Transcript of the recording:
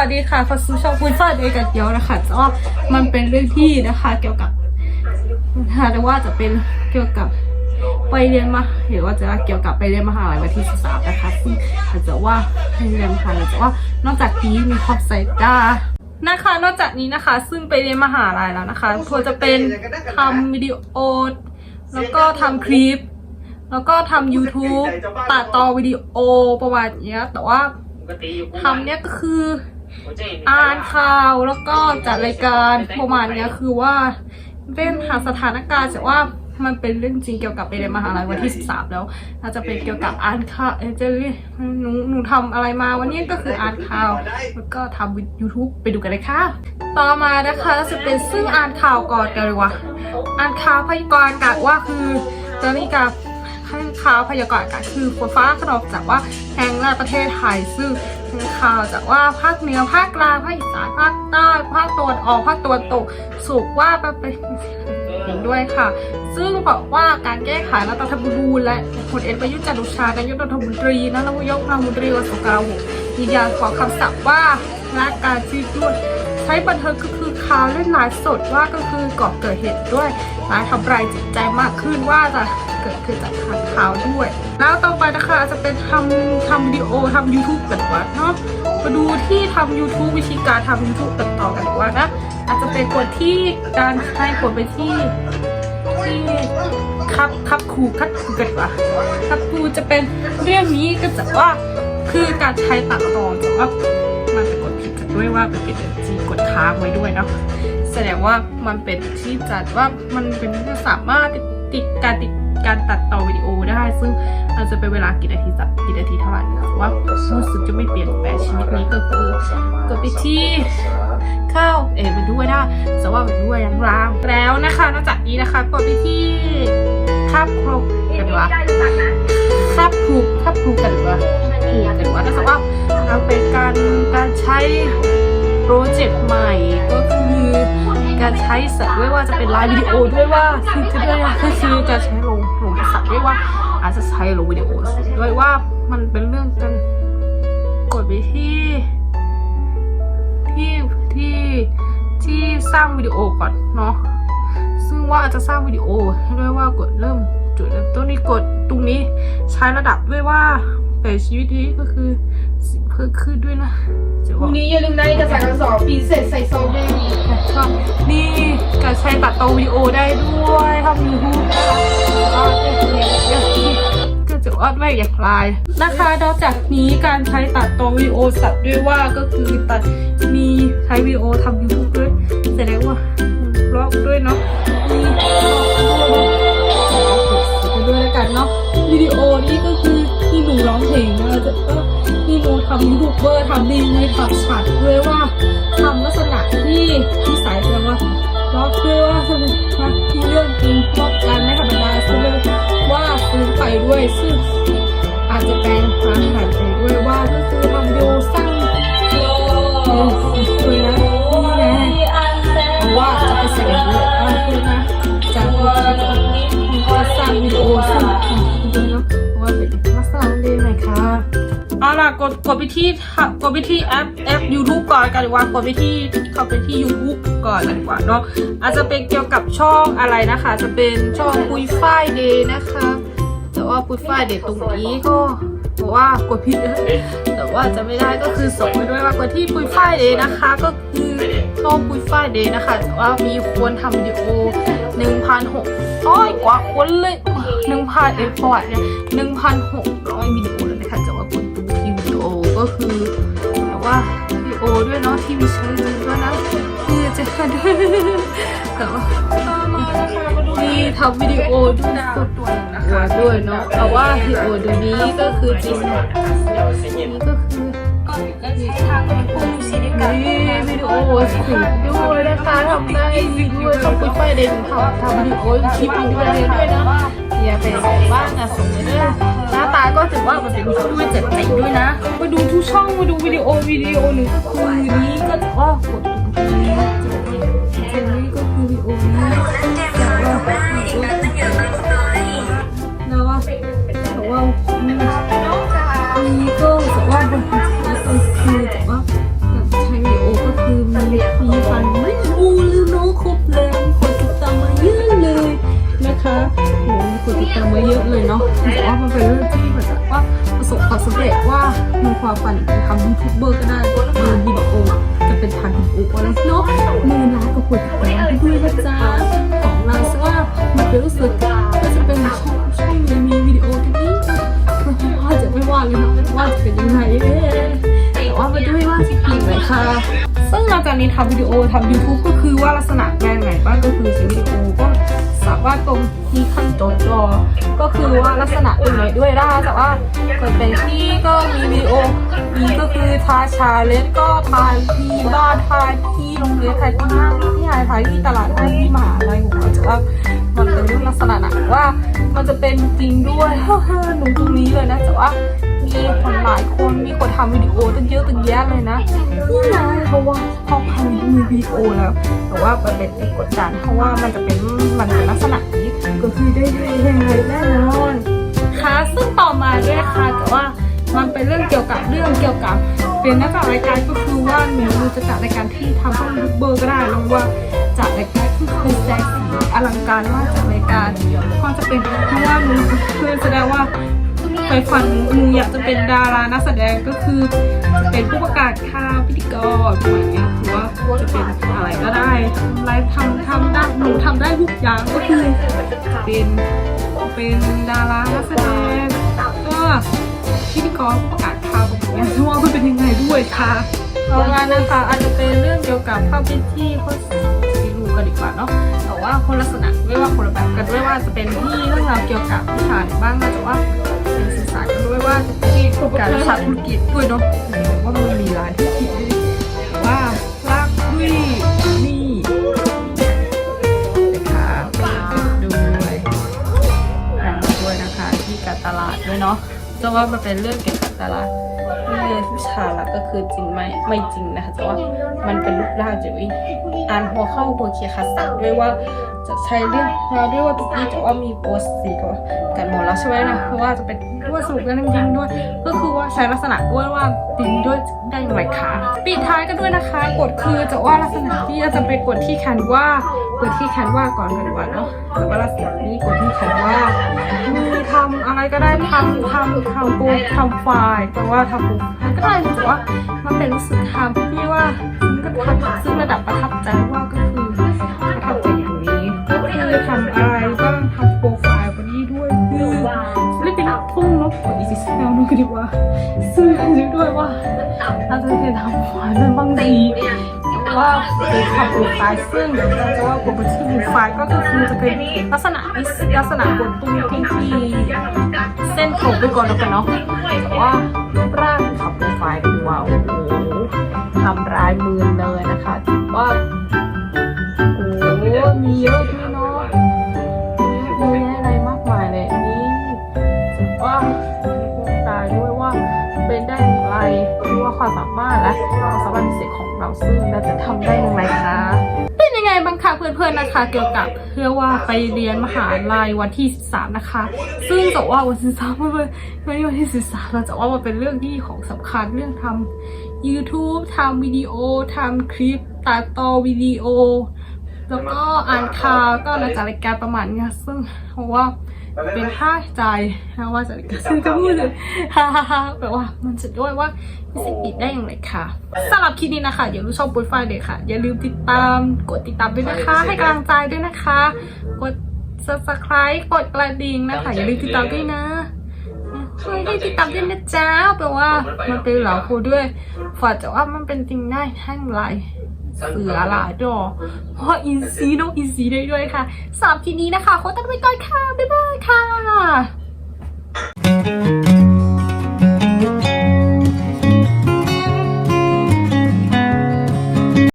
วัสดีค่ะฟัซูชองคุณฟาดเอกับเดียวนะคะแต่ว่ามันเป็นเรื่องที่นะคะ เกี่ยวกับหรือว่าจะเป็นเกี่ยวกับไปเรียนมาหรือว่าจะเกี่ยวกับไปเรียนมหาลัยวันที่สามนะคะซึ่งอาจจะว่าไปเรียนมหาลัยแต่ว่านอกจากนี้มีความใส่ตานะคะ นอกจากนี้นะคะ ซึ่งไปเรียนมหาลัยแล้วนะคะควรจะเป็นทำวิดีโอ แล้วก็ทำคลิป แล้วก็ทำ YouTube ตัดต่อวิดีโอประมาณเนี้ย แต่ว่าทำเนี้ยก็คือ อ่านข่าวแล้วก็จัดรายการประมาณเนี้ยคือว่าเล่นหาสถานการณ์แต่ว่ามันเป็นเรื่องจริงเกี่ยวกับไปเรียนมหาลัยวันที่ 13 แล้วน่าจะเป็นเกี่ยวกับอ่านข่าวเอ่อรียกหนูหนูทำอะไรมาวันนี้ก็คืออ่านข่าวแล้วก็ทำ YouTube ไปดูกันเลยค่ะต่อมานะคะจะเป็นซึ่งอ่านข่าวก่อนกันเลยว่ะอ่านข่าวพยากรณ์กาศว่าคือตอนนี้กับ ข้างข่าวพยากรณ์อากาศคือฝนฟ้าขนองจากว่าแห่งในประเทศไทย ซึ่งข่าวจากว่าภาคเหนือภาคกลางภาคอีสานภาคใต้ภาคตะวันออกภาคตะวันตกสุกว่าไปเป็นเห็นด้วยค่ะ ซึ่งบอกว่าการแก้ไขรัฐธรรมนูญและผลเอกประยุทธ์จันทร์โอชานายกรัฐมนตรีและนายกรัฐมนตรีกระทรวงกลาโหมยืนยันขอคำสั่งว่ารักการชีวิตด้วยใช้บันเทิงก็คือ ข่าวเล่นไลฟ์สดว่าก็คือก่อเกิดเหตุด้วยหลายทำลายจิตใจมากขึ้นว่าจะเกิดขึ้นจากข่าวด้วย แล้วต่อไปนะคะจะเป็นทำทำวิดีโอทำ YouTube กันดีกว่าเนาะมาดูที่ทำ YouTube วิธีการทำ YouTube ตัดต่อกันว่านะอาจจะเป็นกดที่การให้กดไปที่ที่คับคับคูคัดคูกันดีกว่าคับคูจะเป็นเรื่องนี้ก็จะว่าคือการใช้ตัดต่อแต่ว่า มันไปกดผิดกันด้วยว่าเป็นปิดจีกดค้างไว้ด้วยเนาะแสดงว่ามันเป็นที่จัดว่ามันเป็นที่สามารถติดติดการติดการตัดต่อวิดีโอได้ ซึ่งมันจะเป็นเวลากี่นาทีสักกี่นาทีเท่าไหร่นะว่ารู้สึกจะไม่เปลี่ยนแปลงชีวิตนี้ก็คือกดไปที่เข้าเอ๋ไปด้วยได้แต่ว่าไปด้วยยังล้างแล้วนะคะนอกจากนี้นะคะกดไปที่คาบครบกันดีกว่าคาบครูคาบครูกันดีกว่าถูกกันว่าแต่ว่า เราเป็นการการใช้โปรเจกต์ใหม่ก็คือการใช้สัตว์ด้วยว่าจะเป็นไลฟ์วิดีโอด้วยว่าคือจะด้วยก็คือการใช้ลงลงสัตว์ด้วยว่าอาจจะใช้ลงวิดีโอด้วยว่ามันเป็นเรื่องกันกดไปที่ที่ที่ที่สร้างวิดีโอก่อนเนาะซึ่งว่าจะสร้างวิดีโอด้วยว่ากดเริ่มจุดเริ่มต้นนี้กดตรงนี้ใช้ระดับด้วยว่า แต่ชีวิตนี้ก็คือสิ่งเพิ่มขึ้นด้วยนะจะพบอรุ่กงนี้อย่าลืมนาฬิกาสากสอบปีเสร็จใส่ซองแม่ดีก็นี่การใช้ตัดต่อวิดีโอได้ด้วยทำยูทูบก็จะว่าไม่อย่างไรนะคะนอกจากนี้การใช้ตัดต่อวิดีโอสัตว์ด้วยว่าก็คือตัดมีใช้วิดีโอทำยูทูบด้วยแสดงว่าบล็อกด้วยเนาะมีบล็อกด้วยด้วยแล้วกันเนาะวิดีโอนี่ก็คือที่หนูร้อง เพลงนะจะก็ที่มูทำยูทูบเบอร์ทำดีในทำฉากด้วยว่าทำลักษณะที่ที่สายแปลว่าล็อกด้วยว่าสนุกมากที่เรื่องจริงล็อกการไม่ธรรมดาซึ่งว่าซื้อไปด้วยซึ่งอาจจะแปลงความผ่านไปด้วยว่าก็คือทำวิดีโอสร้าง กดกดไปที่กดไปที่แอปแอป YouTube ก่อนกันดีกว่ากดไปที่เข้าไปที่ YouTube ก่อนดีกว่าเนาะอาจจะเป็นเกี่ยวกับช่องอะไรนะคะ จะเป็นช่องปุยฝ้ายเดย์นะคะ แต่ว่าปุยฝ้ายเดย์ตรงนี้ก็บอกว่ากดผิดแต่ว่าจะไม่ได้ก็คือส่งไปด้วยว่ากดที่ปุยฝ้ายเดย์นะคะ ก็คือช่องปุยฝ้ายเดย์นะคะแต่ว่ามีคนทำวิดีโอ1,600กว่าคนเลย1,000เอ็ประวัติเนี่ย1,600วิดีโอยนะคะแต่ ก็คือแต่ว่าวิดีโอด้วยเนาะที่มีใช้จริงด้วยนะคือจะด้วยแต่ว่ามีทำวิดีโอด้วยนะตัวด้วยเนาะแต่ว่าวิดีโอเดี๋ยวนี้ก็คือจริงนี่ก็คือนี่วิดีโอสีด้วยนะคะทำได้ดีด้วยต้องไปไฟเดนทำทำวิดีโอคลิปวิดีโอด้วยนะอย่าไปใส่บ้างนะส่งไปด้วยหน้าตาก็ถือว่ามันเป็นด้วยเจ็ดเจ๋งด้วยนะมาดูทุก ช่องมาดูวิดีโอวิดีโอหนึ่งคือนี้ก็จะว่ากดดูนี้นี้ก็คือวิดีโอนี้แต่ว่าแต่ว่าแต่ว่ามีก็แต่ว่าบนคือแต่ว่าใช้วิดีโอก็คือมีฟันไม่รู้หรือโน้ครบเลย โหมีคนติดตามมาเยอะเลยเนาะแต่ว่ามันเป็นเรื่องที่เหมือนกับว่าประสบความสำเร็จว่ามีความฝันทำยูทูบเบอร์ก็ได้เงินดีบอกโอจะเป็นพันของอุปอะไรเนาะมื่นล้านกับคนติดตามด้วยนะจ๊ะของเราซะว่ามันเป็นรู้สึกก็จะเป็นช่องช่องนี้มีวิดีโอที่นี่ว่าจะไม่ว่าเลยนะว่าจะเป็นยังไงแต่ว่ามันจะไม่ว่าจะกี่เลยค่ะซึ่งหลังจากนี้ทำวิดีโอทำ YouTube ก็คือว่าลักษณะงานไหนบ้างก็คือใช้วิดีโอก็ สามารถตรงที่ขั้นจอจอก็คือว่าลักษณะตรงไหนด้วยได้แต่ว่าเกิดเป็นที่ก็มีวิดีโอมีก็คือทายชาเลนก็ทายที่บ้านทายที่โรงเรียนทยที่ห้างที่หายทายที่ตลาดทายที่มหาลัยผมก็จะว่ามันเป็นลักษณะหนว่า มันจะเป็นจริงด้วยหนูตรงนี้เลยนะแต่ว่า คนหลายคนมีคนทำวิดีโอตั้งเยอะตั้งแยะเลยนะนี่ไงเพราะว่าพอพันมีวิดีโอแล้ว แต่ว่ามันเป็นอีกกดดันเพราะว่ามันจะเป็นมันเป็นลักษณะนี้ก็คือได้ยังไงแน่นอนค่ะซึ่งต่อมาด้วยค่ะแต่ว่ามันเป็นเรื่องเกี่ยวกับเรื่องเกี่ยวกับเป็นนักจัดรายการก็คือว่าหนูจะจัดรายการที่ทำให้ยูทูบเบอร์ก็ได้แล้วว่าจัดรายการที่คือแสงสีอลังการมากจัดรายการก็จะเป็นเพราะว่าหนูคือแสดงว่า ไปฝันหนูอยากจะเป็นดารานักแสดงก็คือจะเป็นผู้ประกาศข่าวพิธีกรอะไรอย่างเงี้ยหรือว่าจะเป็นอะไรก็ได้ไลฟ์ทำทำได้หนูทำได้ทุกอย่างก็คือเป็นเป็นดารานักแสดงก็พิธีกรประกาศข่าวแบบเนี้ยว่ามันเป็นยังไงด้วยค่ะเอางานนะคะอาจจะเป็นเรื่องเกี่ยวกับภาพพิธีเขาสีรูกันดีกว่าเนาะแต่ว่าคนลักษณะไม่ว่าคนละแบบกันด้วยว่าจะเป็นที่เรื่องราวเกี่ยวกับวิชาไหนบ้างนะแต่ว่า เป็นสื่อสากันด้วยว่าที่การทำธุรกิจด้วยเนาะเห็นว่ามันมีหลายธุรกิดว่าลากด้วยนี่นะคะดูด้วยกันด้วยนะคะที่การตลาดด้วยเนาะจะว่ามันเป็นเรื่องเกี่ยวกับตลาดเรื่องวิชาละก็คือจริงไหมไม่จริงนะคะแต่ว่ามันเป็นรูปร่างจะวิอ่านหัวเข้าหัวเคียคัสสัด้วยว่าจะใช้เรื่องเราด้วยว่าทุกที่จะว่ามีโปสสีกับกันหมดแล้วใช่ไหมนะเพราะว่าจะเป็น วยสรุปกันจริงด้วย ก็คือว่าใช้ลักษณะด้วยว่าจริงด้วยได้อย่างไรคะปิดท้ายกันด้วยนะคะกดคือจะว่าลักษณะที่จะไปกดที่แคนว่ากดที่แคนว่าก่อนกันกว่าเนาะแต่ว่าลักษณะนี้กดที่แคนว่ามีทำอะไรก็ได้ทำทำทำปูทำไฟล์แต่ว่าทำปูก็ได้แต่ว่ามันเป็นรู้สึกทำที่ว่าซึ่งก็ทำซึ่งระดับประทับใจว่าก็คือประทับใจอย่างนี้ก็คือทำอะไร ทุ่งนกของอีซิสแนลนึกดีว่าซึ่งนึกด้วยว่าเราจะเป็นทำไฟล์เป็นบางทีว่าเป็นทำโปรไฟล์ซึ่งเราจะว่าโปรที่โปรไฟก็คือจะเป็นลักษณะลักษณะบนตุ้งที่ที่เส้นตรงไปก่อนแล้วกันเนาะแต่ว่าร่างทำโปรไฟล์ดูว่าโอ้โหทำร้ายมือเลยนะคะว่าโอ้มีเยอะ ความสามาระความสามารถพิเศษของเราซึ่งเราจะทำได้อย่างไรคะ เป็นยังไงบ้างคะเพื่อนๆนะคะ เกี่ยวกับเพื่อว่าไปเรียนมหาลัยวันที่ 13 นะคะ ซึ่งจะว่าวันที่13เพื่อนๆวันนี้วันที่13เราจะว่ามันเป็นเรื่องที่ของสำคัญเรื่องทำ YouTube ทำวิดีโอทำคลิปตัดต่อวิดีโอ แล้วก็อ่านข่าวก็รายการรายการประมาณนี้ซึ่งเพราะว่า เป็นค่าใจนะว่าจะรายการซึ่งจะพูดเลยฮ่าฮ่าฮ่าแปลว่ามันจะด้วยว่ามีสิทธิ์ปิดได้อย่างไรค่ะสำหรับคลิปนี้นะคะอย่าลืมชอบปุ้ยไฟเลยค่ะ อย่าลืมติดตามกดติดตามด้วยนะคะ ให้กำลังใจด้วยนะคะ กด subscribe กดกระดิ่งนะคะ อย่าลืมติดตามด้วยนะเฮ้ยได้ติดตามด้วยนะจ๊ะแปลว่ามันเป็นเหล่าครูด้วยฝากจะว่ามันเป็นจริงได้ทั้งไร เสือหลายดอกพราะอินซีน้องอินซีได้ด้วยค่ะสำหรับทีนี้นะคะขอตัวไปก่อนค่ะ บ๊ายบายค่ะ